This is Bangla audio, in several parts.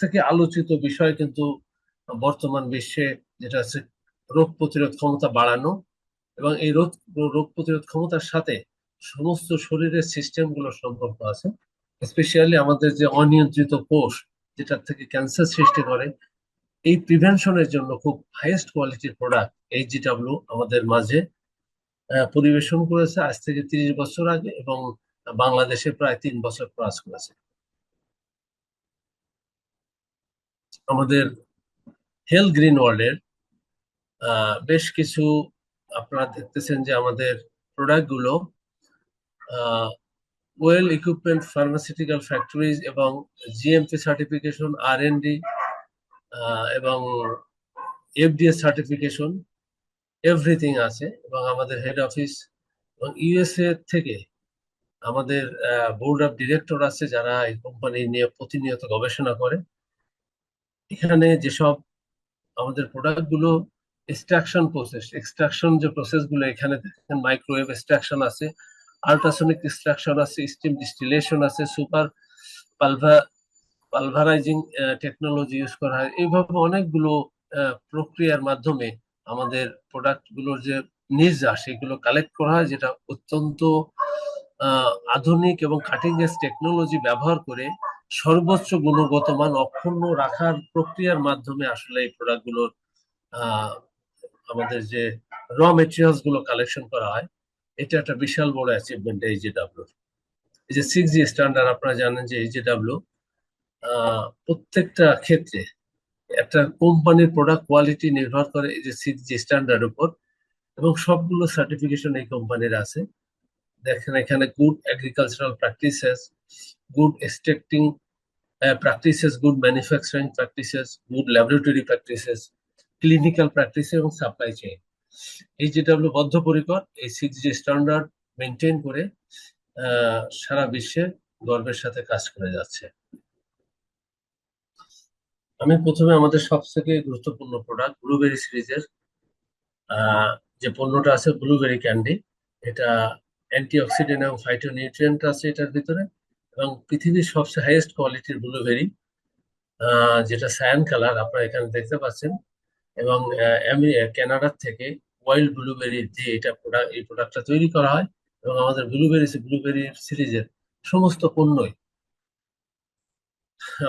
থেকে আলোচিত বিষয় কিন্তু বর্তমান বিশ্বে যেটা আছে রোগ প্রতিরোধ ক্ষমতা বাড়ানো এবং এই রোগ রোগ প্রতিরোধ ক্ষমতার সাথে সমস্ত শরীরের সিস্টেম সিস্টেমগুলো সম্পর্ক আছে। স্পেশালি আমাদের যে অনিয়ন্ত্রিত কোষ যেটার থেকে ক্যান্সার সৃষ্টি করে, এই প্রিভেনশনের জন্য খুব হাইয়েস্ট কোয়ালিটির প্রোডাক্ট এইচজিডাব্লিউ আমাদের মাঝে পরিবেশন করেছে। আজ থেকে তিরিশ বছর আগে এবং বাংলাদেশে প্রায় তিন বছর ক্লাস করেছে। আমাদের হেলথ গ্রিন ওয়ার্ল্ডের বেশ কিছু আপনারা দেখতেছেন যে আমাদের প্রোডাক্টগুলো ওয়েল ইকুইপমেন্ট ফার্মাসিউটিক্যাল ফ্যাক্টরিজ এবং জিএমপি সার্টিফিকেশন আর এবং এফডিএ সার্টিফিকেশন এভরিথিং আছে এবং আমাদের হেড অফিস এবং ইউএসএ থেকে আমাদের বোর্ড অফ ডিরেক্টর আছে যারা এই কোম্পানি নিয়ে প্রতিনিয়ত গবেষণা করে। এখানে যেসব আমাদের প্রোডাক্টগুলো এক্সট্রাকশন প্রসেস এক্সট্রাকশন যে প্রসেসগুলো এখানে দেখেন মাইক্রোওয়েভ এক্সট্রাকশন আছে আল্ট্রাসনিক এক্সট্রাকশন আছে স্টিম ডিস্টিলেশন আছে super pulver pulverising technology use করা হয়। এইভাবে অনেকগুলো প্রক্রিয়ার মাধ্যমে আমাদের প্রোডাক্টগুলোর যে নির্যাস, সেগুলো কালেক্ট করা হয়, যেটা অত্যন্ত আধুনিক এবং কাটিং এজ টেকনোলজি ব্যবহার করে সর্বোচ্চ গুণগত মান অক্ষুণ্ণ রাখার প্রক্রিয়ার মাধ্যমে আসলে এই প্রোডাক্টগুলোর আমাদের যে র মেটেরিয়ালসগুলো কালেকশন করা হয়, এটা একটা বিশাল বড় অ্যাচিভমেন্ট এই যে ডাব্লিউ এই যে সিক্স জি স্ট্যান্ডার্ড আপনারা জানেন যে এই যে ডাব্লিউ প্রত্যেকটা ক্ষেত্রে একটা কোম্পানির প্রোডাক্ট কোয়ালিটি নির্ভর করে এই যে সিক্স জি স্ট্যান্ডার্ড উপর এবং সবগুলো সার্টিফিকেশন এই কোম্পানির আছে। দেখেন এখানে good agricultural practices good extracting practices good manufacturing practices good laboratory practices clinical practice এবং সাপ্লাই চেইন এই হলো বদ্ধপরিকর, এই সিক্স জি স্ট্যান্ডার্ড মেনটেন করে সারা বিশ্বে গর্বের সাথে কাজ করে যাচ্ছে। আমি প্রথমে আমাদের সব থেকে গুরুত্বপূর্ণ প্রোডাক্ট ব্লুবেরি সিরিজের যে পণ্যটা আছে ব্লুবেরি ক্যান্ডি এটা অ্যান্টিঅক্সিডেন্ট এবং ফাইটোনিউট্রিয়েন্ট আছে এটার ভিতরে, এবং পৃথিবীর সবচেয়ে হাইয়েস্ট কোয়ালিটির ব্লুবেরি যেটা সায়ান কালার আপনারা এখানে দেখতে পাচ্ছেন, এবং ক্যানাডার থেকে ওয়াইল্ড ব্লুবেরি দিয়ে এটা প্রোডাক্ট এই প্রোডাক্টটা তৈরি করা হয়, এবং আমাদের ব্লুবেরি ব্লুবেরি সিরিজের সমস্ত পণ্যই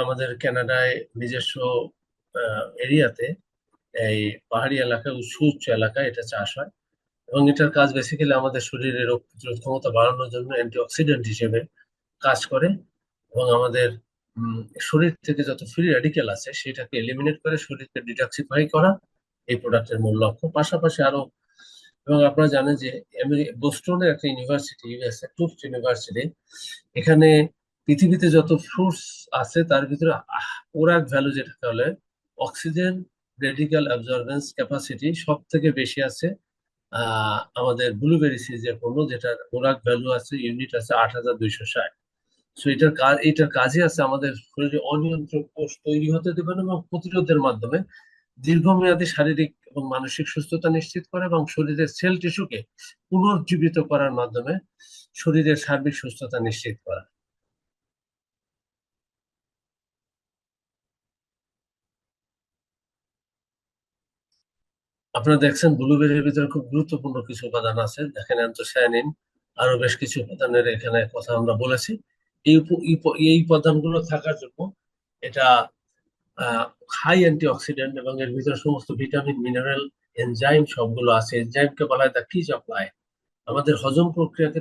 আমাদের ক্যানাডায় নিজস্ব এরিয়াতে এই পাহাড়ি এলাকায় উচ্চ উচ্চ এলাকায় এটা চাষ হয়। এবং এটার কাজ বেসিক্যালি আমাদের শরীরের রোগ প্রতিরোধ ক্ষমতা বাড়ানোর জন্য অ্যান্টিঅক্সিডেন্ট হিসেবে কাজ করে এবং আমাদের শরীর থেকে যত ফ্রি রেডিকেল আছে সেটাকে এলিমিনেট করে শরীরকে ডিটক্সিফাই করা এই প্রোডাক্টের মূল লক্ষ্য। পাশাপাশি আরও, এবং আপনারা জানেন যে বোস্টনের একটা ইউনিভার্সিটি ইউএসএ টুফট ইউনিভার্সিটি এখানে পৃথিবীতে যত ফ্রুটস আছে তার ভিতরে ওরাক ভ্যালু যেটা হলে অক্সিজেন রেডিক্যাল অ্যাবজর্বেন্স ক্যাপাসিটি সব থেকে বেশি আছে। আমাদের ব্লুবেরি সিরিজের পণ্য যেটার ওরাক ভ্যালু আছে ইউনিট আছে আট হাজার দুইশো ষাট। সো এটার কাজ এটার কাজই আছে আমাদের শরীরে অনিয়ন্ত্রণ কোষ তৈরি হতে দেবেন এবং প্রতিরোধের মাধ্যমে দীর্ঘমেয়াদী শারীরিক এবং মানসিক সুস্থতা নিশ্চিত করে এবং শরীরের সেল টিস্যুকে পুনর্জীবিত করার মাধ্যমে শরীরের সার্বিক সুস্থতা নিশ্চিত করা। আপনারা দেখছেন ব্লুবেরির ভিতরে খুব গুরুত্বপূর্ণ কিছু উপাদান আছে। দেখেন অ্যান্থোসায়ানিন আরও বেশ কিছু উপাদানের এখানে কথা আমরা বলেছি। এই এই উপাদানগুলো থাকার জন্য এটা হাই অ্যান্টিঅক্সিডেন্ট এবং এর ভিতরে সমস্ত ভিটামিন মিনারেল এনজাইম সবগুলো আছে। এনজাইমকে বলা হয় দ্য কিজ অফ আমাদের হজম প্রক্রিয়াকে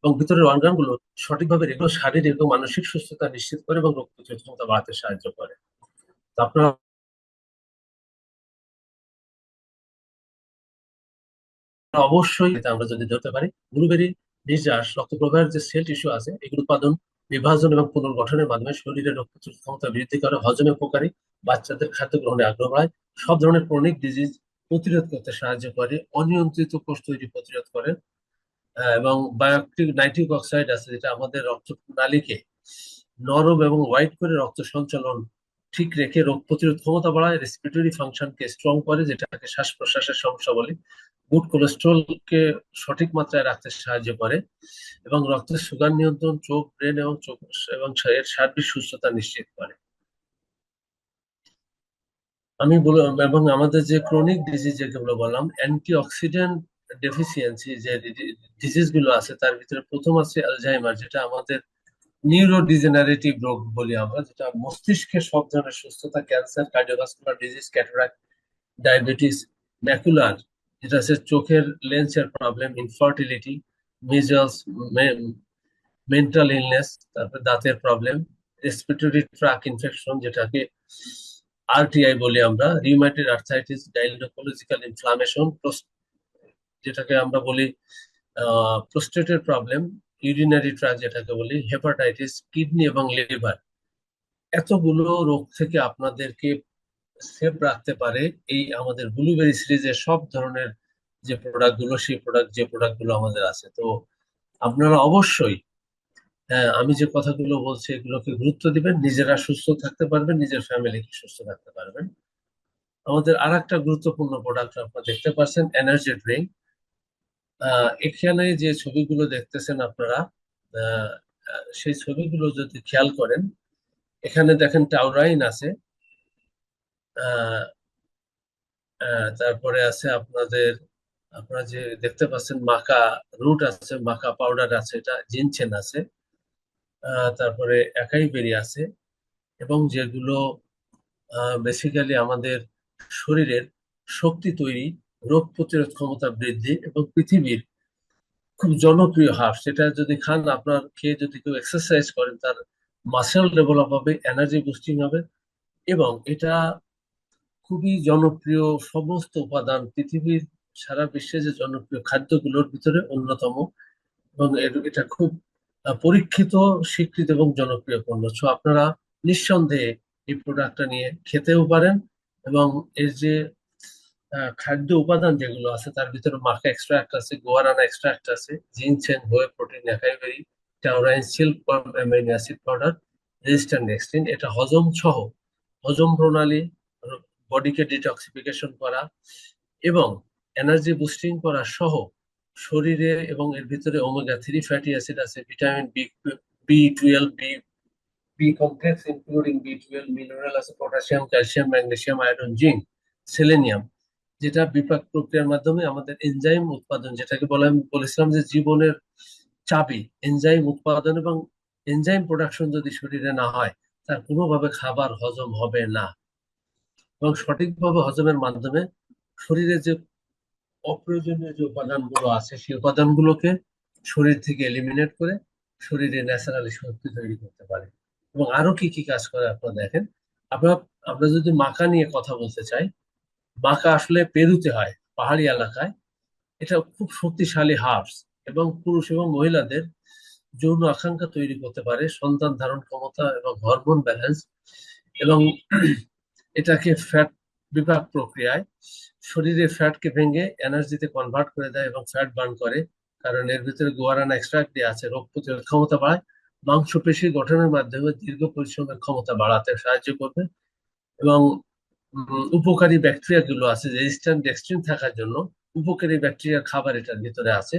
এবং ভিতরের অর্গানগুলো সঠিকভাবে রেগুলো শারীরিক এবং মানসিক সুস্থতা নিশ্চিত করে এবং রোগ প্রতিরোধ ক্ষমতা বাড়াতে সাহায্য করে। আপনারা অবশ্যই আমরা যদি ধরতে পারি ব্লুবেরি নির্যাস রক্ত প্রবাহের যে সেল টিস্যু আছে, এগুলো উৎপাদন, বিভাজন এবং পুনর্গঠনের মাধ্যমে শরীরের প্রতিরোধ ক্ষমতা বৃদ্ধি করে, হজমে উপকারী, বাচ্চাদের খাদ্য গ্রহণে আগ্রহ বাড়ায়, সব ধরনের ক্রনিক ডিজিজ প্রতিরোধ করতে সাহায্য করে, অনিয়ন্ত্রিত কোষ তৈরি প্রতিরোধ করে এবং বায়োক্টিক নাইট্রিক অক্সাইড আছে, যেটা আমাদের রক্ত প্রণালীকে নরম এবং হোয়াইট করে রক্ত সঞ্চালন ঠিক রেখে রোগ প্রতিরোধ ক্ষমতা বাড়ায় রেসপিরেটরি ফাংশনকে স্ট্রং করে, যেটাকে শ্বাস প্রশ্বাসের সমস্যা বলে। গুড কোলেস্ট্রলকে সঠিক মাত্রায় রাখতে সাহায্য করে এবং রক্তের সুগার নিয়ন্ত্রণ, চোখ ব্রেন এবং চোখ এবং এর সার্বিক সুস্থতা নিশ্চিত করে। আমি বল, এবং আমাদের যে ক্রনিক ডিজিজ যেগুলো বললাম অ্যান্টি অক্সিডেন্ট ডেফিসিয়েন্সি যে ডিজিজগুলো আছে, তার ভিতরে প্রথম আছে অ্যালজাইমার যেটা আমাদের নিউরো ডিজেনারেটিভ রোগ বলি আমরা, যেটা মস্তিষ্কের সব ধরনের সুস্থতা cancer cardiovascular disease cataract diabetes macular যেটা আছে চোখের লেন্সের problem infertility measles mental illness তারপর দাঁতের প্রবলেম রেসপিরেটরি ট্রাক ইনফেকশন যেটাকে আরটিআই বলি আমরা রিউমাটেড আর্থাইটিস গাইনোকোলজিক্যাল ইনফ্লামেশন যেটাকে আমরা বলি প্রোস্টেটের প্রবলেম ইউরিনারি ট্রাক যেটাকে বলি হেপাটাইটিস কিডনি এবং লিভার এতগুলো রোগ থেকে আপনাদেরকে সেফ রাখতে পারে এই আমাদের ব্লুবেরি সিরিজের সব ধরনের যে প্রোডাক্টগুলো, সেই প্রোডাক্ট যে প্রোডাক্টগুলো আমাদের আছে। তো আপনারা অবশ্যই হ্যাঁ আমি যে কথাগুলো বলছি এগুলোকে গুরুত্ব দিবেন, নিজেরা সুস্থ থাকতে পারবেন, নিজের ফ্যামিলিকে সুস্থ থাকতে পারবেন। আমাদের আর একটা গুরুত্বপূর্ণ প্রোডাক্ট আপনারা দেখতে পাচ্ছেন এনার্জি ড্রিঙ্ক এখানে যে ছবিগুলো দেখতেছেন আপনারা সেই ছবিগুলো যদি খেয়াল করেন, এখানে দেখেন টাউরাইন আছে। তারপরে আছে আপনাদের, আপনারা যে দেখতে পাচ্ছেন মাকা রুট আছে মাকা পাউডার আছে, এটা জিনছেন আছে। তারপরে একাই বেরিয়ে আছে। এবং যেগুলো বেসিক্যালি আমাদের শরীরের শক্তি তৈরি রোগ প্রতিরোধ ক্ষমতা বৃদ্ধি এবং পৃথিবীর খুব জনপ্রিয় হাফ সেটা যদি খান, আপনার খেয়ে যদি কেউ এক্সারসাইজ করেন, তার মাসেল ডেভেলপ হবে এনার্জি বুস্টিং হবে এবং এটা খুবই জনপ্রিয় সমস্ত উপাদান পৃথিবীর সারা বিশ্বে যে জনপ্রিয় খাদ্যগুলোর ভিতরে অন্যতম এবং এটা খুব পরীক্ষিত, স্বীকৃত এবং জনপ্রিয় পণ্য। সো আপনারা নিঃসন্দেহে এই প্রোডাক্টটা নিয়ে খেতেও পারেন এবং এর যে খাদ্য উপাদান যেগুলো আছে, তার ভিতরে মাখা এক্সট্রাক্ট আছে গোয়ারানা এক্সট্রাক্ট আছে ginseng whey protein acai berry taurine silk amino acid powder resistant dextrin এটা হজম সহ, হজম প্রণালী বডিকে ডিটক্সিফিকেশন করা এবং এনার্জি বুস্টিং করা সহ, শরীরে এবং এর ভিতরে ওমেগা থ্রি ফ্যাটি অ্যাসিড আছে vitamin B B twelve B B complex including B twelve mineral আছে potassium calcium magnesium iron zinc selenium যেটা বিপাক প্রক্রিয়ার মাধ্যমে আমাদের এনজাইম উৎপাদন, যেটাকে বলে আমি বলেছিলাম যে জীবনের চাবি এনজাইম উৎপাদন এবং এনজাইম প্রোডাকশন যদি শরীরে না হয়, তার কোনোভাবে খাবার হজম হবে না। এবং সঠিকভাবে হজমের মাধ্যমে শরীরে যে অপ্রয়োজনীয় যে উপাদানগুলো আছে, সেই উপাদানগুলোকে শরীর থেকে এলিমিনেট করে শরীরে ন্যাচারালি শক্তি তৈরি করতে পারে। এবং আরও কি কি কাজ করে আপনারা দেখেন? আপনার আমরা যদি মাকা নিয়ে কথা বলতে চাই মাকা আসলে পেরুতে হয় পাহাড়ি এলাকায়। এটা খুব শক্তিশালী হার্বস এবং পুরুষ এবং মহিলাদের যৌন আকাঙ্ক্ষা তৈরি করতে পারে, সন্তান ধারণ ক্ষমতা এবং হরমোন ব্যালেন্স এবং এটাকে ফ্যাট বিপাক প্রক্রিয়ায় শরীরের ফ্যাটকে ভেঙে এনার্জিতে কনভার্ট করে দেয় এবং ফ্যাট বার্ন করে, কারণ এর ভিতরে গোয়ারান এক্সট্রাক্ট আছে, রোগ প্রতিরোধ ক্ষমতা বাড়ায় মাংসপেশি গঠনের মাধ্যমে দীর্ঘ পরিশ্রমের ক্ষমতা বাড়াতে সাহায্য করবে এবং উপকারী ব্যাকটেরিয়া গুলো আছে রেজিস্ট্যান্ট ডেক্সট্রিন থাকার জন্য উপকারী ব্যাকটেরিয়া খাবার এটার ভিতরে আছে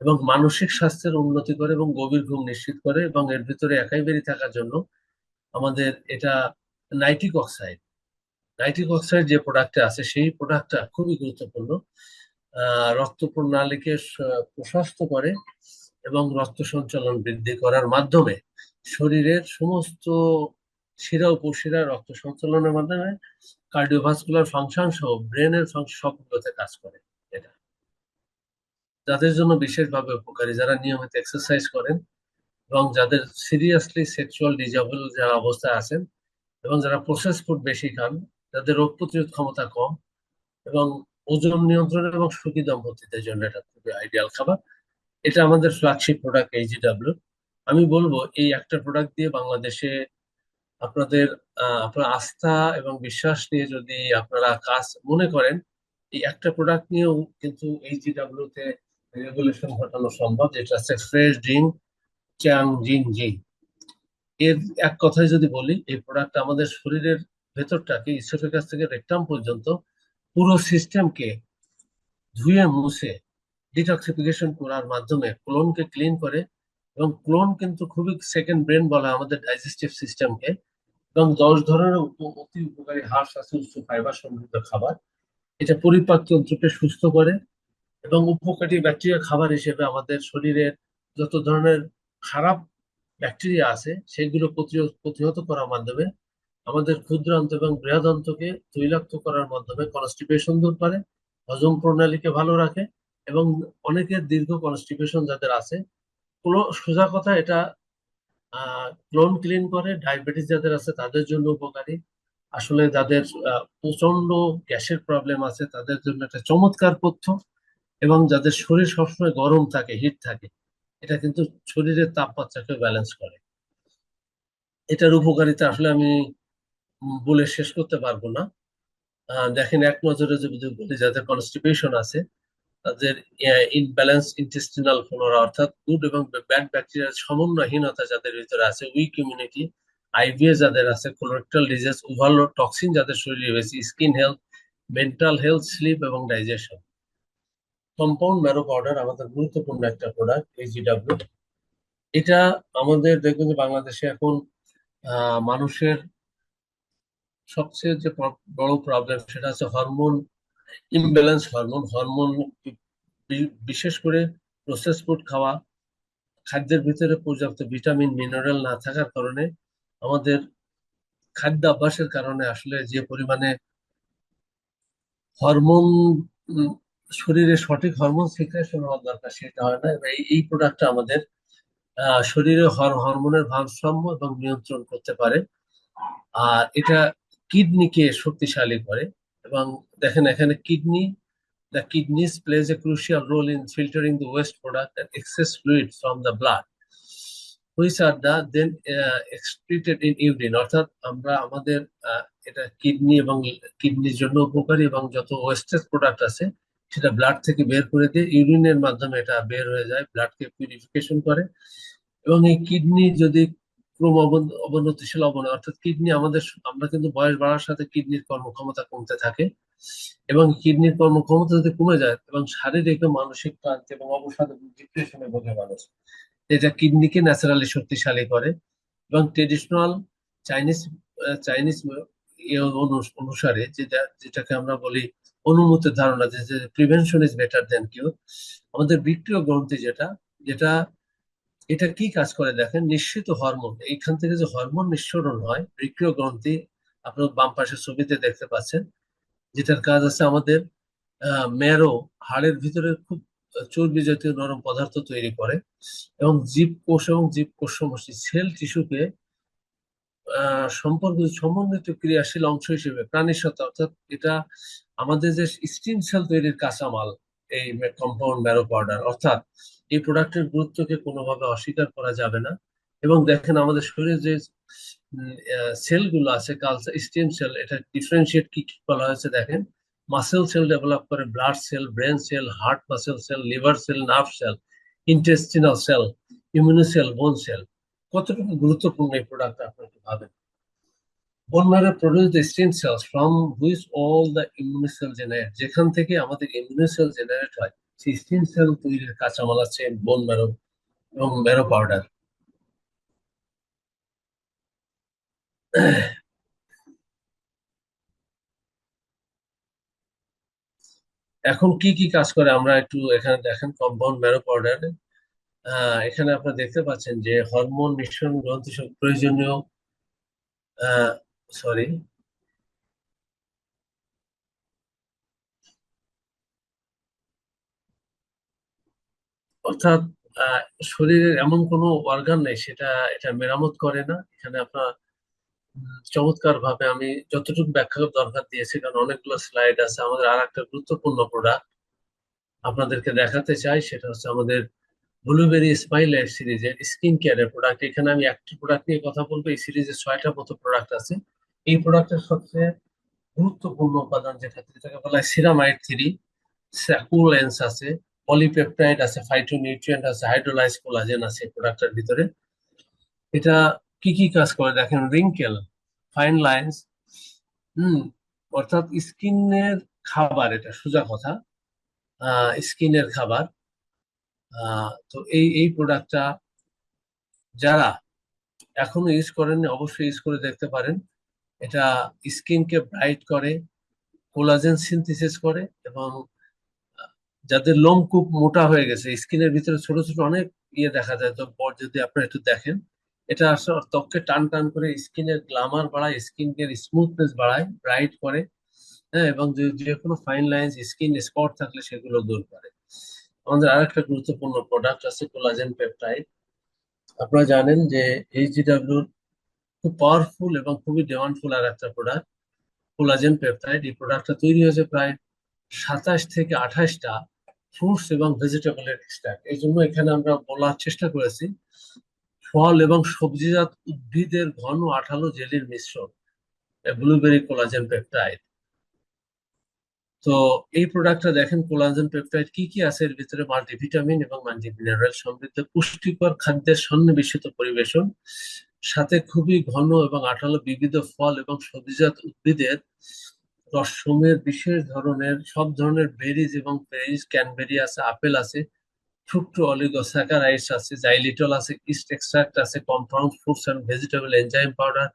এবং মানসিক স্বাস্থ্যের উন্নতি করে এবং গভীর ঘুম নিশ্চিত করে এবং এর ভিতরে একাই বেরি থাকার জন্য আমাদের এটা নাইট্রিক অক্সাইড নাইট্রিক অক্সাইড যে প্রোডাক্টটা আছে, সেই প্রোডাক্টটা খুবই গুরুত্বপূর্ণ। রক্ত প্রণালীকে প্রশস্ত করে এবং রক্ত সঞ্চালন বৃদ্ধি করার মাধ্যমে শরীরের সমস্ত শিরা উপশিরা রক্ত সঞ্চালনের মাধ্যমে কার্ডিওভাস্কুলার ফাংশন সহ ব্রেনের সবগুলোতে কাজ করে এটা। যাদের জন্য বিশেষভাবে উপকারী, যারা নিয়মিত এক্সারসাইজ করেন এবং যাদের সিরিয়াসলি সেক্সুয়াল ডিজেবল যারা অবস্থায় আছেন এবং যারা প্রসেস ফুড বেশি খান যাদের রোগ প্রতিরোধ ক্ষমতা কম এবং ওজন নিয়ন্ত্রণ এবং সুখী দম্পতিদের জন্য এটা খুবই আইডিয়াল খাবার। এটা আমাদের ফ্ল্যাগশিপ প্রোডাক্ট এইচডাব্লিউ আমি বলব, এই একটা প্রোডাক্ট দিয়ে বাংলাদেশে আপনাদের আপনার আস্থা এবং বিশ্বাস নিয়ে যদি আপনারা কাজ মনে করেন, এই একটা প্রোডাক্ট নিয়েও কিন্তু এইচডাব্লিউ তে রেগুলেশন ঘটানো সম্ভব, যেটা হচ্ছে ফ্রেশ ড্রিঙ্ক চ্যাং জিন জি এর এক কথায় যদি বলি, এই প্রোডাক্ট আমাদের শরীরের ভেতরটাকে, ঈশ্বরের কাছ থেকে রেকটাম পর্যন্ত পুরো সিস্টেমকে ধুয়ে মুছে ডিটক্সিফিকেশন করার মাধ্যমে ক্লোনকে ক্লিন করে এবং ক্লোন কিন্তু খুবই সেকেন্ড ব্রেন বলা আমাদের ডাইজেস্টিভ সিস্টেমকে এবং দশ ধরনের অতি উপকারী হাঁস আছে উচ্চ ফাইবার সমৃদ্ধ খাবার। এটা পরিপাক তন্ত্রকে সুস্থ করে এবং উপকারী ব্যাকটেরিয়া খাবার হিসেবে আমাদের শরীরের যত ধরনের খারাপ ব্যাকটেরিয়া আছে, সেগুলো প্রতিহত করার মাধ্যমে আমাদের ক্ষুদ্রান্ত এবং বৃহদান্তকে তৈলাক্ত করার মাধ্যমে কনস্টিপেশন দূর করে, হজম প্রণালীকে ভালো রাখে এবং অনেকের দীর্ঘ কনস্টিপেশন যাদের আছে, কোনো সোজা কথা এটা ক্লোন ক্লিন করে ডায়াবেটিস যাদের আছে তাদের জন্য উপকারী। আসলে যাদের প্রচণ্ড গ্যাসের প্রবলেম আছে, তাদের জন্য একটা চমৎকার পথ্য এবং যাদের শরীর সবসময় গরম থাকে হিট থাকে, এটা কিন্তু শরীরের তাপমাত্রাকে ব্যালেন্স করে। এটার উপকারিতা আসলে আমি বলে শেষ করতে পারব না। দেখেন, এক নজরে যদি বলি, যাদের কনস্টিপেশন আছে তাদের ইনব্যালেন্স ইন্টেস্টিনাল ফ্লোরা অর্থাৎ গুড এবং ব্যাড ব্যাকটেরিয়ার সমন্বয়হীনতা যাদের ভিতরে আছে উইক ইমিউনিটি আইবিএস যাদের আছে কোলোরেক্টাল ডিজিজ ওভারলোড টক্সিন যাদের শরীরে বেশি skin health mental health sleep এবং ডাইজেশন কম্পাউন্ড ম্যারো পাউডার আমাদের গুরুত্বপূর্ণ একটা প্রোডাক্ট এইচজিডাব্লিউ এটা আমাদের দেখবেন যে বাংলাদেশে এখন মানুষের সবচেয়ে যে বড় প্রবলেম সেটা হচ্ছে হরমোন ইমব্যালেন্স হরমোন হরমোন বিশেষ করে প্রসেস ফুড খাওয়া, খাদ্যের ভিতরে পর্যাপ্ত ভিটামিন মিনারেল না থাকার কারণে আমাদের খাদ্য অভ্যাসের কারণে আসলে যে পরিমাণে হরমোন শরীরে সঠিক হরমোন সিক্রেশন হওয়ার দরকার সেটা হয় না। এই প্রোডাক্টটা আমাদের শরীরে হরমোনের ভারসাম্য এবং নিয়ন্ত্রণ করতে পারে। আর এটা কিডনিকে শক্তিশালী করে। এবং দেখেন এখানে kidney the kidneys plays a crucial role in filtering the waste product and excess fluid from the blood which are the then excreted in urine অর্থাৎ আমরা আমাদের uh, এটা কিডনি এবং কিডনির জন্য উপকারী এবং যত ওয়েস্টেজ প্রোডাক্ট আছে, সেটা ব্লাড থেকে বের করে দিয়ে ইউরিনের মাধ্যমে এটা বের হয়ে যায় ব্লাডকে পিউরিফিকেশন করে। এবং এই কিডনি যদি ক্রম অবনতিশীল অবনয় অর্থাৎ কিডনি আমাদের আমরা কিন্তু বয়স বাড়ার সাথে কিডনির কর্মক্ষমতা কমতে থাকে এবং কিডনির কর্মক্ষমতা যদি কমে যায় এবং শারীরিক ও মানসিক ক্লান্তি এবং অবসাদ ডিপ্রেশনে ভোগে মানুষ, এটা কিডনিকে ন্যাচারালি শক্তিশালী করে এবং ট্রেডিশনাল চাইনিজ চাইনিজ অনুসারে যেটা যেটাকে আমরা বলি অনুমতির ধারণা, যে prevention is better than cure আমাদের বিক্রিয় গ্রন্থি যেটা যেটা এটা কি কাজ করে দেখেন? নিশ্চিত হরমোন এইখান থেকে যে হরমোন নিঃসরণ হয় বিক্রিয় গ্রন্থি আপনার বাম পাশের ছবিতে দেখতে পাচ্ছেন, যেটার কাজ আছে আমাদের মেরো হাড়ের ভিতরে খুব চর্বি জাতীয় নরম পদার্থ তৈরি করে এবং জীব কোষ এবং জীব কোষ সমষ্টি সেল টিস্যুকে সম্পর্ক সমন্বিত ক্রিয়াশীল অংশ হিসেবে প্রাণীর সাথে অর্থাৎ এটা আমাদের যে স্টিম সেল তৈরির কাঁচামাল, এই কম্পাউন্ড ম্যারো পাউডার অর্থাৎ এই প্রোডাক্টের গুরুত্বকে কোনোভাবে অস্বীকার করা যাবে না। এবং দেখেন আমাদের শরীরে যে সেলগুলো আছে কালচার স্টেম সেল এটা ডিফারেন্সিয়েট কি কি বলা হয়েছে দেখেন। মাসেল সেল ডেভেলপ করে blood cell brain cell heart muscle cell liver cell nerve cell intestinal cell immuno cell bone cell কতটুকু গুরুত্বপূর্ণ এই প্রোডাক্ট আপনি একটু ভাবেন? bone marrow produce the stem cells from which all the immune cell generate, যেখান থেকে আমাদের ইমিউনো সেল জেনারেট হয় সেই স্টেম সেল তৈরির কাঁচামাল আছে বোন ম্যারো এবং ম্যারো পাউডার এখন কি কি কাজ করে আমরা একটু এখানে দেখেন কম্পাউন্ড ম্যারো পাউডার এখানে আপনারা দেখতে পাচ্ছেন যে হরমোন নিঃসরণ গ্রন্থি প্রয়োজনীয়। সরি অর্থাৎ শরীরের এমন কোনো অর্গান নেই সেটা, এটা মেরামত করে না। এখানে আপনার চমৎকার ভাবে আমি যতটুকু ব্যাখ্যা দরকার দিয়েছি, কারণ অনেকগুলো স্লাইড আছে। আমাদের আর একটা গুরুত্বপূর্ণ প্রোডাক্ট আপনাদেরকে দেখাতে চাই, সেটা হচ্ছে আমাদের ব্লুবেরি স্মাইলের সিরিজের স্কিন কেয়ারের প্রোডাক্ট এখানে আমি একটি প্রোডাক্ট নিয়ে কথা বলব, এই সিরিজের ছয়টা মতো প্রোডাক্ট আছে। এই প্রোডাক্টের সবচেয়ে গুরুত্বপূর্ণ উপাদান যেটা, যেটাকে বলা হয় সিরামাইড থ্রি স্যাকুলেন্স আছে। পলিপেপটাইড আছে ফাইটোনিউট্রিয়েন্ট আছে হাইড্রোলাইজ কোলাজেন আছে প্রোডাক্টের ভিতরে। এটা কি কি কাজ করে দেখেন? রিঙ্কেল ফাইন লাইন্স হুম, অর্থাৎ স্কিনের খাবার, এটা সোজা কথা স্কিনের খাবার তো এই এই প্রোডাক্টটা যারা এখনও ইউজ করেননি, অবশ্যই ইউজ করে দেখতে পারেন। এটা স্কিনকে ব্রাইট করে কোলাজেন সিনথেসিস করে এবং যাদের লোম খুব মোটা হয়ে গেছে, স্কিনের ভিতরে ছোট ছোট অনেক ইয়ে দেখা যায়। তো পর যদি আপনারা একটু দেখেন, এটা আসলে ত্বককে টান টান করে স্কিনের গ্লামার বাড়ায়, স্কিনের স্মুথনেস বাড়ায় ব্রাইট করে হ্যাঁ এবং যে কোনো ফাইন লাইন্স স্কিন স্পট থাকলে সেগুলো দূর করে। আমাদের আরেকটা গুরুত্বপূর্ণ প্রোডাক্ট আছে কোলাজেন পেপটাইড আপনারা জানেন যে এইচজিডব্লিউর খুব পাওয়ারফুল এবং খুবই ডিমান্ডফুল আর একটা প্রোডাক্ট কোলাজেন পেপটাইড এই প্রোডাক্টটা তৈরি হয়েছে প্রায় সাতাশ থেকে আঠাশটা ফ্রুটস এবং ভেজিটেবলের এক্সট্রাক্ট এই জন্য এখানে আমরা বলার চেষ্টা করেছি, ফল এবং সবজিজাত উদ্ভিদের ঘন আঠালো জেলির মিশ্রণ ব্লুবেরি কোলাজেন পেপটাইড তো এই প্রোডাক্টটা দেখেন কোলাজেন পেপটাইড কি কি আছে? এর ভিতরে মাল্টিভিটামিন এবং মাল্টি মিনারেল সমৃদ্ধ পুষ্টিকর খাদ্যের সন্নিবেশিত পরিবেশন, সাথে খুবই ঘন এবং আঠালো বিবিধ ফল এবং সবজিজাত উদ্ভিদের রসমের বিশেষ ধরনের, সব ধরনের বেরিজ এবং পেরিজ, ক্যানবেরি আছে, আপেল আছে ফ্রুক্টো অলিগোস্যাকারাইডস আছে জাইলিটল আছে, ইস্ট এক্সট্রাক্ট আছে compound fruits and vegetable enzyme powder,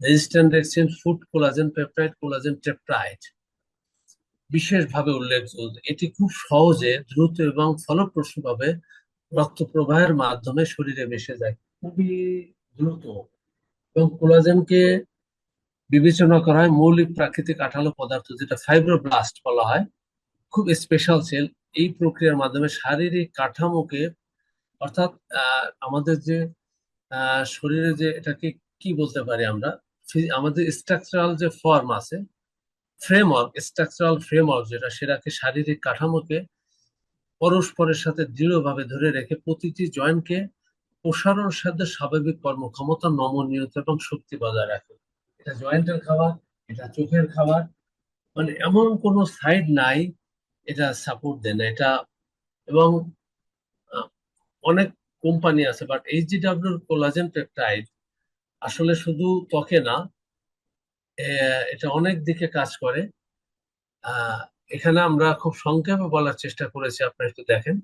resistant exchange food collagen, peptide collagen peptide বিশেষভাবে উল্লেখযোগ্য, এটি খুব সহজে, দ্রুত এবং ফলপ্রসূভাবে রক্ত প্রবাহের মাধ্যমে শরীরে মিশে যায়, খুবই দ্রুত। এবং কোলাজেনকে বিবেচনা করা হয় মৌলিক প্রাকৃতিক আঠালো পদার্থ, যেটা ফাইব্রোব্লাস্ট বলা হয়। খুব স্পেশাল সেল এই প্রক্রিয়ার মাধ্যমে শারীরিক কাঠামোকে, অর্থাৎ আমাদের যে শরীরে যে এটাকে কি বলতে পারি আমরা? আমাদের স্ট্রাকচারাল যে ফর্ম আছে ফ্রেমওয়ার্ক স্ট্রাকচারাল ফ্রেমওয়ার্ক যেটা, সেটাকে শারীরিক কাঠামোকে পরস্পরের সাথে দৃঢ়ভাবে ধরে রেখে প্রতিটি জয়েন্টকে প্রসারণ সাথে স্বাভাবিক কর্মক্ষমতা নমনীয়তা এবং শক্তি বজায় রাখে। এটা জয়েন্টের খাবার, এটা চোখের খাবার। মানে এমন কোনো সাইড নাই, এটা সাপোর্ট দেয় না। এটা এবং অনেক কোম্পানি আছে বাট এইচজিডব্লিউর কোলাজেন পেপটাইড আসলে শুধু ত্বকে না এটা অনেক দিকে কাজ করে। এখানে আমরা খুব সংক্ষেপে বলার চেষ্টা করেছি, আপনারা একটু দেখেন।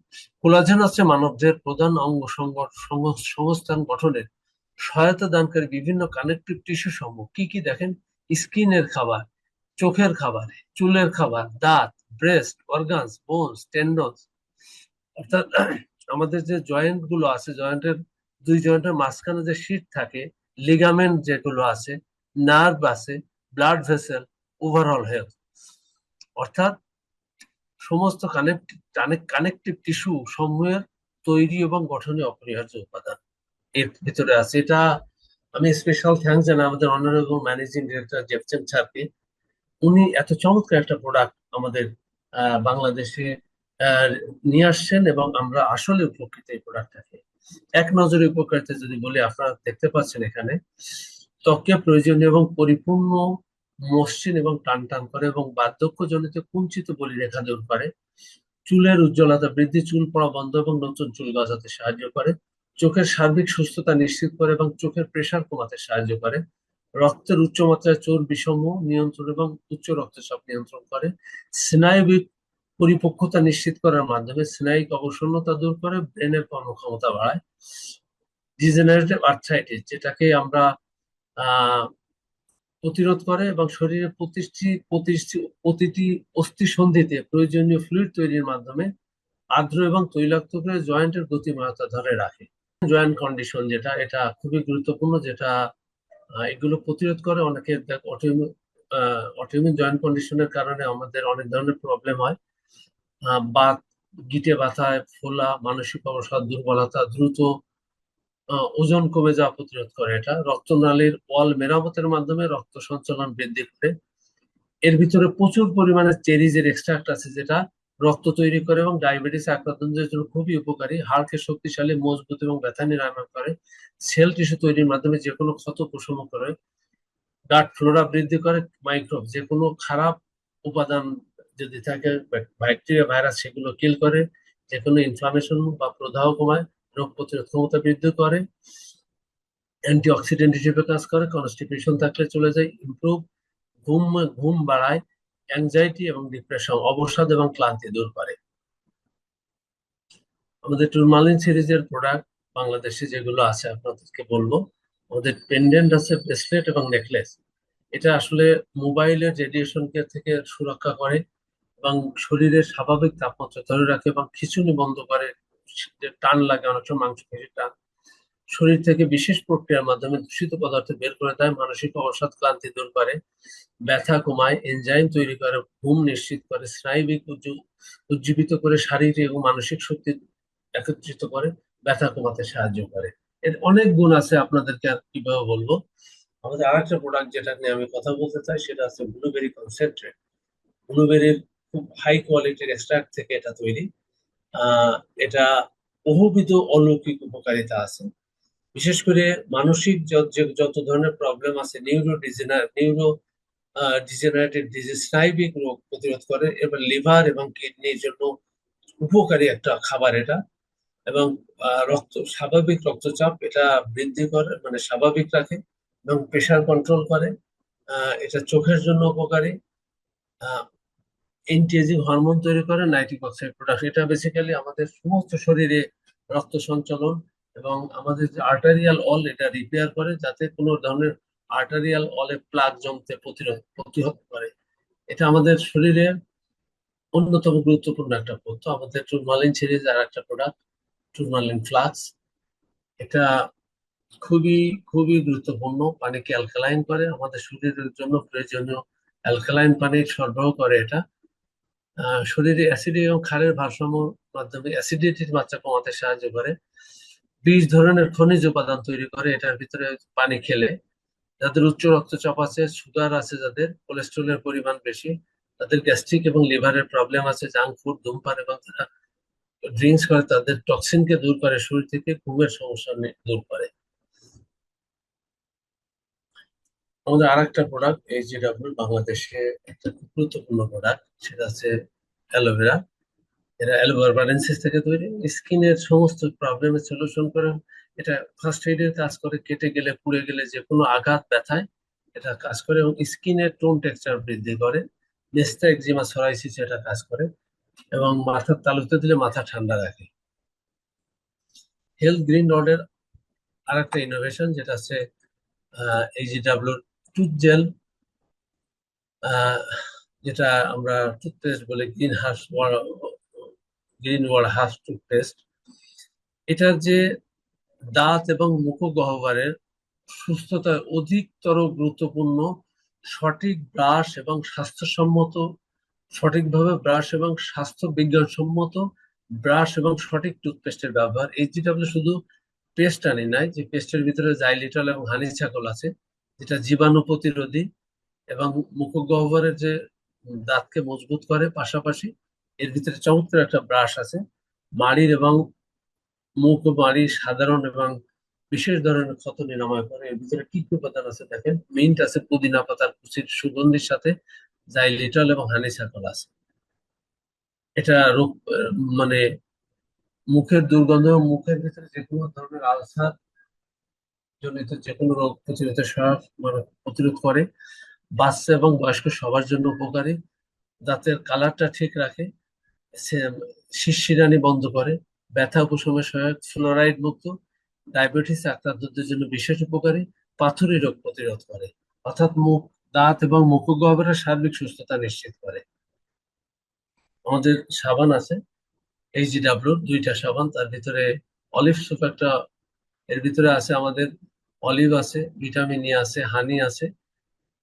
কোলাজেন হচ্ছে মানবদের প্রধান অঙ্গ সংস্থান গঠনের সহায়তা দানকারী বিভিন্ন কানেকটিভ টিস্যু সমূহ, কি কি দেখেন? স্কিনের খাবার, চোখের খাবার, চুলের খাবার, দাঁত ব্রেস্ট অর্গানস বোনস টেন্ডনস অর্থাৎ আমাদের যে জয়েন্টগুলো আছে জয়েন্টের দুই জয়েন্টের মাঝখানে যে শিট থাকে লিগামেন্ট যেগুলো আছে নার্ভ আছে ব্লাড ভেসেল ওভারঅল হেলথ অর্থাৎ সমস্ত কানেক্টিভ কানেকটিভ টিস্যু সমূহের তৈরি এবং গঠনে অপরিহার্য উপাদান। এর ভিতরে আছে। এটা আমি স্পেশাল থ্যাঙ্কস জানাই আমাদের অনারেবল ম্যানেজিং ডিরেক্টর জেফচেন স্যারকে উনি এত চমৎকার একটা প্রোডাক্ট আমাদের বাংলাদেশে নিয়ে আসছেন এবং আমরা আসলে উপকৃত এই প্রোডাক্টটাকে এক নজরে উপকারিতা যদি বলি, আপনারা দেখতে পাচ্ছেন এখানে। ত্বককে প্রয়োজনীয় এবং পরিপূর্ণ মসৃণ এবং টান টান করে এবং বার্ধক্যজনিত কুঞ্চিত বলি রেখা দূর করে। চুলের উজ্জ্বলতা বৃদ্ধি, চুল পড়া বন্ধ এবং নতুন চুল গজাতে সাহায্য করে। চোখের সার্বিক সুস্থতা নিশ্চিত করে এবং চোখের প্রেসার কমাতে সাহায্য করে। রক্তের উচ্চমাত্রায় চোর বিষম্য নিয়ন্ত্রণ এবং উচ্চ রক্তচাপ নিয়ন্ত্রণ করে। স্নায়বিক পরিপক্কতা নিশ্চিত করার মাধ্যমে স্নায়িক অবসন্নতা দূর করে, ব্রেনের কর্মক্ষমতা বাড়ায়। ডিজেনারেটিভ আর্থ্রাইটিস, যেটাকে আমরা প্রতিরোধ করে এবং শরীরের প্রতিষ্ঠি প্রতিটি প্রতিটি অস্থিসন্ধিতে প্রয়োজনীয় ফ্লুইড তৈরির মাধ্যমে আর্দ্র এবং তৈলাক্ত করে জয়েন্টের গতিময়তা ধরে রাখে। জয়েন্ট কন্ডিশন যেটা, এটা খুবই গুরুত্বপূর্ণ যেটা এগুলো প্রতিরোধ করে। অনেকে অটোইমিউন জয়েন্ট কন্ডিশনের কারণে আমাদের অনেক ধরনের প্রবলেম হয়। বাত, গিটে ব্যথায়, ফোলা, মানসিক অবসাদ, দুর্বলতা দ্রুত ওজন কমে যাওয়া প্রতিরোধ করে এটা। রক্তনালীর ওয়াল মেরামতের মাধ্যমে রক্ত সঞ্চালন বৃদ্ধি করে। এর ভিতরে প্রচুর পরিমাণে চেরিজের এক্সট্রাক্ট আছে যেটা রক্ত তৈরি করে এবং ডায়াবেটিস আক্রান্তদের জন্য খুবই উপকারী। হাড়কে শক্তিশালী, মজবুত এবং ব্যথা নিরাময় করে। সেল টিস্যু তৈরির মাধ্যমে যে কোনো ক্ষত উপশম করে। গাট ফ্লোরা বৃদ্ধি করে, মাইক্রোব যে কোনো খারাপ উপাদান যদি থাকে ব্যাকটেরিয়া, ভাইরাস, সেগুলো কিল করে। যে কোনো ইনফ্লামেশন বা প্রদাহ কমায়, রোগ প্রতিরোধ ক্ষমতা বৃদ্ধি করে। অ্যান্টিঅক্সিডেন্ট হিসেবে কাজ করে। কনস্টিপেশন থাকলে চলে যায় ইমপ্রুভ ঘুম ঘুম বাড়ায়। অ্যাংজাইটি এবং ডিপ্রেশন অবসাদ এবং ক্লান্তি দূর করে। আমাদের টুরমালিন সিরিজের প্রোডাক্ট বাংলাদেশে যেগুলো আছে, আপনাদেরকে বলব, আমাদের পেন্ডেন্ট আছে ব্রেসলেট এবং নেকলেস এটা আসলে মোবাইলের রেডিয়েশন রেডিয়েশনকে থেকে সুরক্ষা করে এবং শরীরের স্বাভাবিক তাপমাত্রা ধরে রাখে এবং খিচুনি বন্ধ করে টান লাগে, অনেক সময় মাংস পেশির টান শরীর থেকে বিশেষ প্রক্রিয়ার মাধ্যমে দূষিত পদার্থ বের করে দেয়, মানসিক অবসাদ, ক্লান্তি দূর করে, ব্যথা কমায় এনজাইম তৈরি করে, ঘুম নিশ্চিত করে, স্নায়বিক উজ্জীবিত করে, শারীরিক এবং মানসিক শক্তি একত্রিত করে, ব্যথা কমাতে সাহায্য করে। এর অনেক গুণ আছে আপনাদেরকে আর কীভাবে বলব। আমাদের আর একটা প্রোডাক্ট যেটা নিয়ে আমি কথা বলতে চাই, সেটা হচ্ছে ব্লুবেরি কনসেন্ট্রেট ব্লুবেরির খুব হাই কোয়ালিটির এক্সট্রাক্ট থেকে এটা তৈরি। এটা বহুবিধ অলৌকিক উপকারিতা আছে। বিশেষ করে মানসিক যত ধরনের প্রবলেম আছে neuro degener neuro degenerative disease স্নায়বিক রোগ প্রতিরোধ করে এবং লিভার এবং কিডনির জন্য উপকারী একটা খাবার এটা। এবং রক্ত, স্বাভাবিক রক্তচাপ এটা বৃদ্ধি করে মানে স্বাভাবিক রাখে এবং প্রেশার কন্ট্রোল করে। এটা চোখের জন্য উপকারী। এন্টিএজিং হরমোন তৈরি করে নাইট্রিক অক্সাইড প্রোডাক্ট এটা বেসিক্যালি আমাদের সমস্ত শরীরে রক্ত সঞ্চালন এবং আমাদের যে আর্টারিয়াল অল এটা রিপেয়ার করে যাতে কোনো ধরনের আর্টারিয়াল অলে প্লাগ জমতে প্রতিরোধ, প্রতিহত করে। এটা আমাদের শরীরে অন্যতম গুরুত্বপূর্ণ একটা পথ্য আমাদের টুরমালিন সিরিজ আর একটা প্রোডাক্ট টুরমালিন ফ্লাক্স এটা খুবই খুবই গুরুত্বপূর্ণ, পানিকে অ্যালকালাইন করে। আমাদের শরীরের জন্য প্রয়োজনীয় অ্যালকালাইন পানি সরবরাহ করে এটা। শরীরে অ্যাসিড এবং ক্ষারের ভারসাম্য মাধ্যমে অ্যাসিডিটির মাত্রা কমাতে সাহায্য করে। বিশ ধরনের খনিজ উপাদান তৈরি করে, এটার ভিতরে পানি খেলে। যাদের উচ্চ রক্তচাপ আছে, সুগার আছে যাদের, কোলেস্ট্রলের পরিমাণ বেশি, তাদের গ্যাস্ট্রিক এবং লিভারের প্রবলেম আছে, জাঙ্ক ফুড, ধূমপান এবং তারা ড্রিঙ্কস করে, তাদের টক্সিনকে দূর করে, শরীর থেকে ঘুমের সমস্যা দূর করে। আমাদের আর একটা প্রোডাক্ট এই জিডাব্লিউ বাংলাদেশে একটা গুরুত্বপূর্ণ প্রোডাক্ট সেটা হচ্ছে অ্যালোভেরা। এটা অ্যালোভারবারেন্সিস থেকে তৈরি, স্কিনের সমস্ত প্রবলেমের সলিউশন করে। এটা ফার্স্ট এইডের কাজ করে, কেটে গেলে, পুড়ে গেলে যে কোনো আঘাত, ব্যথায় এটা কাজ করে এবং স্কিনের টোন টেক্সচার বৃদ্ধি করে। নেস্তা একজিমা সরাইসিস এটা কাজ করে এবং মাথার তালুতে দিলে মাথা ঠান্ডা রাখে। হেলথ গ্রিন রডের আর একটা ইনোভেশন যেটা হচ্ছে এইজিডাব্লিউর টুথ জেল যেটা আমরা টুথপেস্ট বলে গ্রিন হাস গ্রিন ওয়ার্ড হাস টুথপেস্ট এটার যে দাঁত এবং মুখগহ্বরের সুস্থতায় অধিকতর গুরুত্বপূর্ণ, সঠিক ব্রাশ এবং স্বাস্থ্যসম্মত, সঠিকভাবে ব্রাশ এবং স্বাস্থ্য বিজ্ঞানসম্মত, ব্রাশ এবং সঠিক টুথপেস্টের ব্যবহার। এইচডিডব্লিউ শুধু পেস্ট আনি নাই যে পেস্টের ভিতরে জাইলিটল এবং হানি ছাকল আছে, যেটা জীবাণু প্রতিরোধী এবং মুখগহ্বরের যে দাঁতকে মজবুত করে পাশাপাশি এর ভিতরে চমৎকার একটা ব্রাশ আছে। মাড়ির এবং মুখ মাড়ির সাধারণ এবং বিশেষ ধরনের ক্ষত নিরাময় করে। এর ভিতরে কি কি উপাদান আছে দেখেন? মিন্ট আছে, পুদিনা পাতার কুচির সুগন্ধির সাথে জাইলিটল এবং হানি ছাকল আছে। এটা রোগ মানে মুখের দুর্গন্ধ মুখের ভিতরে যে কোনো ধরনের আলসার জনিত যে কোনো রোগ প্রতিরোধ সহায়ক মানে প্রতিরোধ করে। বাচ্চা এবং বয়স্ক সবার জন্য উপকারী। দাঁতের কালারটা ঠিক রাখে। শিরশিরানি বন্ধ করে, ব্যথা উপশমে সহায়ক ফ্লোরাইড মুক্ত, ডায়াবেটিস আক্রান্তদের জন্য বিশেষ উপকারী, পাথরি রোগ প্রতিরোধ করে, অর্থাৎ মুখ, দাঁত এবং মুখগহ্বরের সার্বিক সুস্থতা নিশ্চিত করে। আমাদের সাবান আছে এইচ ডাব্লিউর দুইটা সাবান, তার ভিতরে অলিভ সুপ একটা, এর ভিতরে আছে আমাদের অলিভ আছে, ভিটামিন ই আছে, হানি আছে।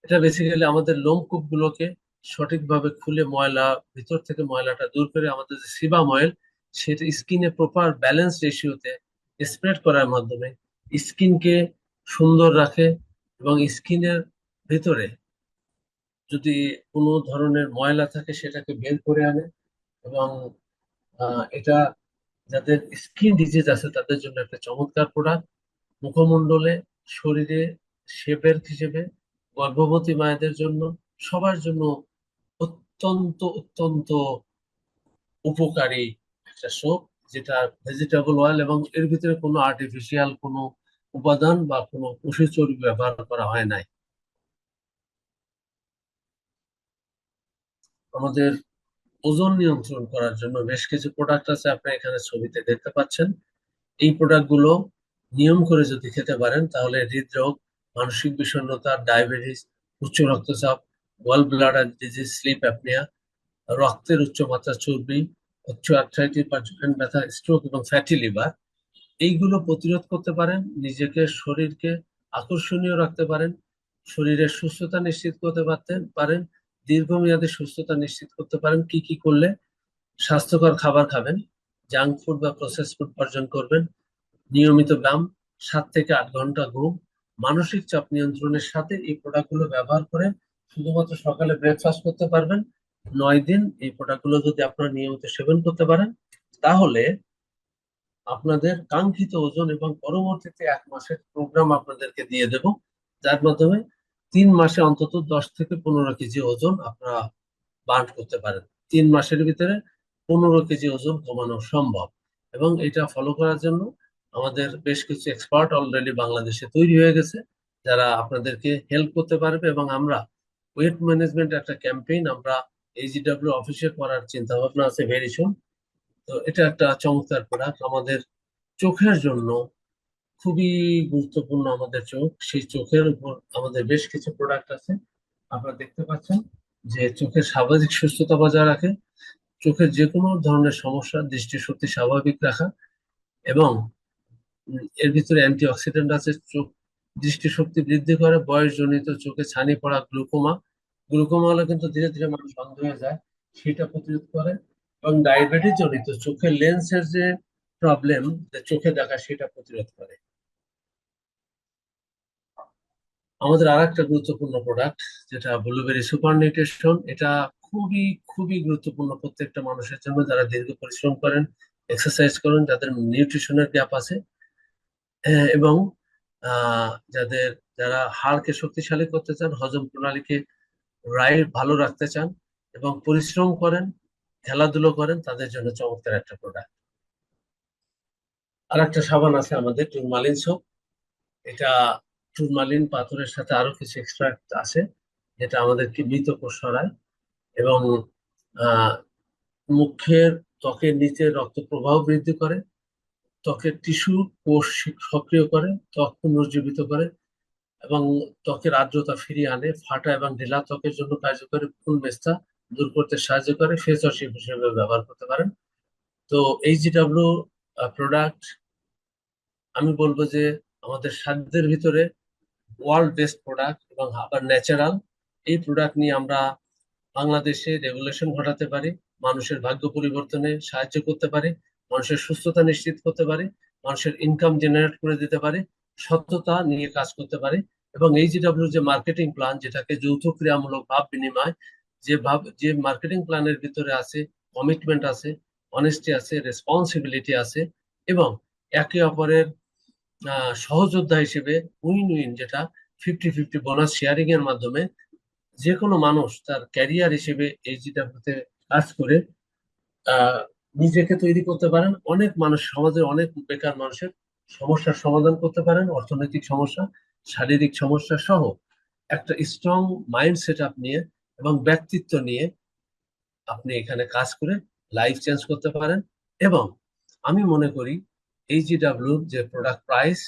এটা বেসিক্যালি আমাদের লোমকূপ গুলোকে সঠিকভাবে খুলে ময়লা, ভিতর থেকে ময়লাটা দূর করে আমাদের যে সিবাম অয়েল সেটা স্কিনে প্রপার ব্যালেন্স রেশিওতে স্প্রেড করার মাধ্যমে স্কিনকে সুন্দর রাখে এবং স্কিনের ভিতরে যদি কোনো ধরনের ময়লা থাকে সেটাকে বের করে আনে এবং এটা যাদের স্কিন ডিজিজ আছে তাদের জন্য একটা চমৎকার প্রোডাক্ট মুখমণ্ডলে, শরীরে শেপের হিসেবে, গর্ভবতী মায়েদের জন্য, সবার জন্য অত্যন্ত অত্যন্ত উপকারী একটা সোপ যেটা ভেজিটেবল অয়েল এবং এর ভিতরে কোনো আর্টিফিশিয়াল কোনো উপাদান বা কোনো পশু চর্বি ব্যবহার করা হয় নাই। আমাদের ওজন নিয়ন্ত্রণ করার জন্য বেশ কিছু প্রোডাক্ট আছে আপনি এখানে ছবিতে দেখতে পাচ্ছেন। এই প্রোডাক্টগুলো নিয়ম করে যদি খেতে পারেন, তাহলে হৃদরোগ, মানসিক বিষণ্ণতা ডায়াবেটিস উচ্চ রক্তচাপ gall bladder disease sleep apnoea রক্তের উচ্চমাত্রা চর্বি, উচ্চ আর্থ্রাইটিস বা ব্যথা স্ট্রোক এবং ফ্যাটি লিভার এইগুলো প্রতিরোধ করতে পারেন, নিজেকে, শরীরকে আকর্ষণীয় রাখতে পারেন, শরীরের সুস্থতা নিশ্চিত করতে পারতেন পারেন, দীর্ঘমেয়াদী সুস্থতা নিশ্চিত করতে পারেন। কি কি করলে? স্বাস্থ্যকর খাবার খাবেন জাঙ্ক ফুড বা প্রসেস ফুড বর্জন করবেন, নিয়মিত ব্যায়াম, সাত থেকে আট ঘণ্টা ঘুম, মানসিক চাপ নিয়ন্ত্রণের সাথে এই প্রোডাক্টগুলো ব্যবহার করে শুধুমাত্র সকালে ব্রেকফাস্ট করতে পারবেন, নয় দিন এই প্রোডাক্টগুলো যদি আপনারা নিয়মিত সেবন করতে পারেন, তাহলে আপনাদের কাঙ্ক্ষিত ওজন এবং পরবর্তীতে এক মাসের প্রোগ্রাম আপনাদেরকে দিয়ে দেব, যার মাধ্যমে তিন মাসে অন্তত দশ থেকে পনেরো কেজি ওজন আপনারা বার্ন করতে পারেন। তিন মাসের ভিতরে পনেরো কেজি ওজন কমানো সম্ভব এবং এটা ফলো করার জন্য আমাদের বেশ কিছু এক্সপার্ট অলরেডি বাংলাদেশে তৈরি হয়ে গেছে, যারা আপনাদেরকে হেল্প করতে পারবে এবং আমরা ওয়েট ম্যানেজমেন্ট একটা ক্যাম্পেইন আমরা এইজিডব্লিউ অফিসে করার চিন্তা ভাবনা আছে ভেরি সুন তো এটা একটা চমৎকার প্রোডাক্ট আমাদের চোখের জন্য খুবই গুরুত্বপূর্ণ আমাদের চোখ। সেই চোখের উপর আমাদের বেশ কিছু প্রোডাক্ট আছে। আপনারা দেখতে পাচ্ছেন যে চোখের স্বাভাবিক সুস্থতা বজায় রাখে, চোখের যে কোনো ধরনের সমস্যা দৃষ্টিশক্তি স্বাভাবিক রাখা এবং এর ভিতরে অ্যান্টি অক্সিডেন্ট আছে, চোখ দৃষ্টিশক্তি বৃদ্ধি করে, বয়সজনিত চোখে ছানি পড়া গ্লুকোমা গ্লুকোমা হলে কিন্তু ধীরে ধীরে মানুষ অন্ধ হয়ে যায়। সেটা প্রতিরোধ করে এবং ডায়াবেটিস জনিত চোখের লেন্সের যে প্রবলেম চোখে দেখা, সেটা প্রতিরোধ করে। আমাদের আর একটা গুরুত্বপূর্ণ প্রোডাক্ট যেটা ব্লুবেরি সুপার নিউট্রিশন এটা খুবই খুবই গুরুত্বপূর্ণ প্রত্যেকটা মানুষের জন্য। যারা দীর্ঘ পরিশ্রম করেন এক্সারসাইজ করেন যাদের নিউট্রিশনের গ্যাপ আছে। এবং যাদের, যারা হাড়কে শক্তিশালী করতে চান, হজম প্রণালীকে রাইট ভালো রাখতে চান এবং পরিশ্রম করেন, খেলাধুলো করেন, তাদের জন্য চমৎকার একটা প্রোডাক্ট আর একটা সাবান আছে আমাদের টুরমালিন সোপ এটা টুরমালিন পাথরের সাথে আরও কিছু এক্সট্রাক্ট আছে, যেটা আমাদেরকে মৃত কোষ সরায় এবং মুখের ত্বকের নিচে রক্ত প্রবাহ বৃদ্ধি করে। ত্বকের টিস্যু কোষ সক্রিয় করে, ত্বক পুনর্জীবিত করে এবং ত্বকের আর্দ্রতা ফিরিয়ে আনে, ফাটা এবং ঢিলা ত্বকের জন্য কার্যকরী ফুল মেস্তা দূর করতে সাহায্য করে ফেস ওয়াশ হিসেবে ব্যবহার করতে পারেন। তো এই জিডাব্লিউ প্রোডাক্ট আমি বলব যে আমাদের সাধ্যের ভিতরে ওয়ার্ল্ড বেস্ট প্রোডাক্ট এবং আবার ন্যাচারাল এই প্রোডাক্ট নিয়ে আমরা বাংলাদেশে রেগুলেশন ঘটাতে পারি, মানুষের ভাগ্য পরিবর্তনে সাহায্য করতে পারি। মানুষের সুস্থতা নিশ্চিত করতে পারে, মানুষের ইনকাম জেনারেট করে দিতে পারে সত্যতা নিয়ে কাজ করতে পারে এবং এই জিডাব্লিউ যে মার্কেটিং প্ল্যান যেটাকে যৌথ ক্রিয়ামূলক ভাব বিনিময়, যে ভাব, যে মার্কেটিং প্ল্যানের ভিতরে আছে কমিটমেন্ট আছে অনেস্টি আছে রেসপন্সিবিলিটি আছে এবং একে অপরের সহযোদ্ধা হিসেবে উইন উইন যেটা ফিফটি ফিফটি বোনাস শেয়ারিং এর মাধ্যমে যে কোনো মানুষ তার ক্যারিয়ার হিসেবে এই জিডাব্লিউতে কাজ করে নিজেকে তৈরি করতে পারেন, অনেক মানুষ, সমাজের অনেক বেকার মানুষের সমস্যার সমাধান করতে পারেন, অর্থনৈতিক সমস্যা, শারীরিক সমস্যা সহ একটা স্ট্রং মাইন্ড সেট আপ নিয়ে এবং ব্যক্তিত্ব নিয়ে আপনি এখানে কাজ করে লাইফ চেঞ্জ করতে পারেন এবং আমি মনে করি এই জিডাব্লিউ যে প্রোডাক্ট প্রাইস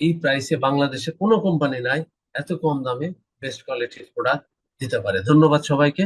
এই প্রাইসে বাংলাদেশে কোনো কোম্পানি নাই, এত কম দামে বেস্ট কোয়ালিটির প্রোডাক্ট দিতে পারে। ধন্যবাদ সবাইকে।